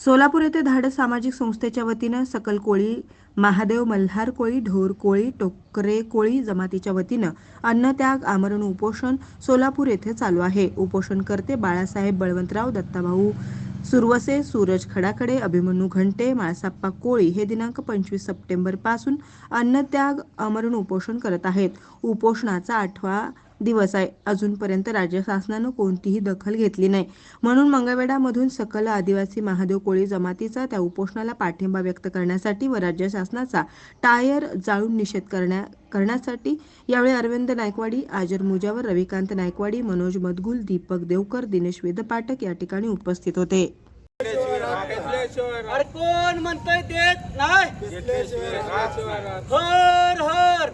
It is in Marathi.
सोलापूर येथे धाडस सामाजिक संस्थेच्या वतीनं सकल कोळी महादेव मल्हार कोळी ढोर कोळी टोकरे कोळी जमातीच्या वतीनं अन्नत्याग आमरण उपोषण सोलापूर येथे चालू आहे. उपोषणकर्ते बाळासाहेब बळवंतराव दत्ताभाऊ सुरवसे सूरज खडाकडे अभिमन्यू घंटे माळसाप्पा कोळी हे दिनांक पंचवीस सप्टेंबरपासून अन्नत्याग आमरण उपोषण करत आहेत. उपोषणाचा आठवा दिवस आहे. अजूनपर्यंत राज्य शासनानं कोणतीही दखल घेतली नाही. म्हणून मंगळवेढामधून सकल आदिवासी महादेव कोळी जमातीचा त्या उपोषणाला पाठिंबा व्यक्त करण्यासाठी व राज्य शासनाचा टायर जाळून निषेध करण्या करण्यासाठी यावेळी अरविंद नायकवाडी आजर मुजावर रविकांत नायकवाडी मनोज मदगुल दीपक देवकर दिनेश वेदपाठक या ठिकाणी उपस्थित होते. कोण म्हणतंय देत नाही? हर हर.